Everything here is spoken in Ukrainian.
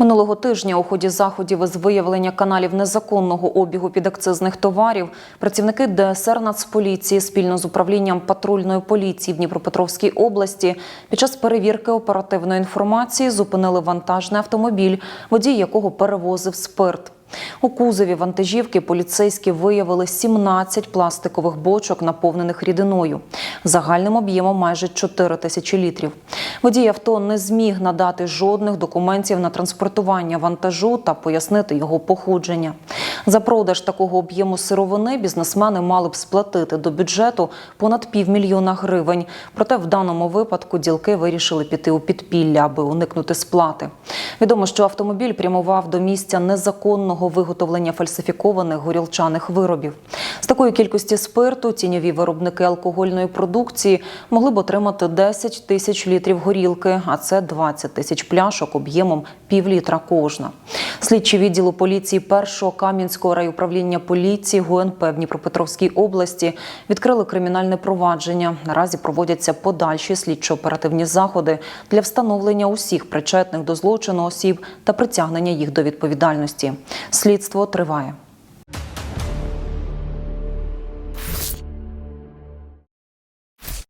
Минулого тижня у ході заходів із виявлення каналів незаконного обігу підакцизних товарів працівники ДСР Нацполіції спільно з управлінням патрульної поліції в Дніпропетровській області під час перевірки оперативної інформації зупинили вантажний автомобіль, водій якого перевозив спирт. У кузові вантажівки поліцейські виявили 17 пластикових бочок, наповнених рідиною, загальним об'ємом майже 4 тисячі літрів. Водій авто не зміг надати жодних документів на транспортування вантажу та пояснити його походження. За продаж такого об'єму сировини бізнесмени мали б сплатити до бюджету понад півмільйона гривень. Проте в даному випадку ділки вирішили піти у підпілля, аби уникнути сплати. Відомо, що автомобіль прямував до місця незаконного виготовлення фальсифікованих горілчаних виробів. Такої кількості спирту тіньові виробники алкогольної продукції могли б отримати 10 тисяч літрів горілки, а це 20 тисяч пляшок об'ємом пів літра кожна. Слідчі відділу поліції першого Кам'янського райуправління поліції ГУНП в Дніпропетровській області відкрили кримінальне провадження. Наразі проводяться подальші слідчо-оперативні заходи для встановлення усіх причетних до злочину осіб та притягнення їх до відповідальності. Слідство триває.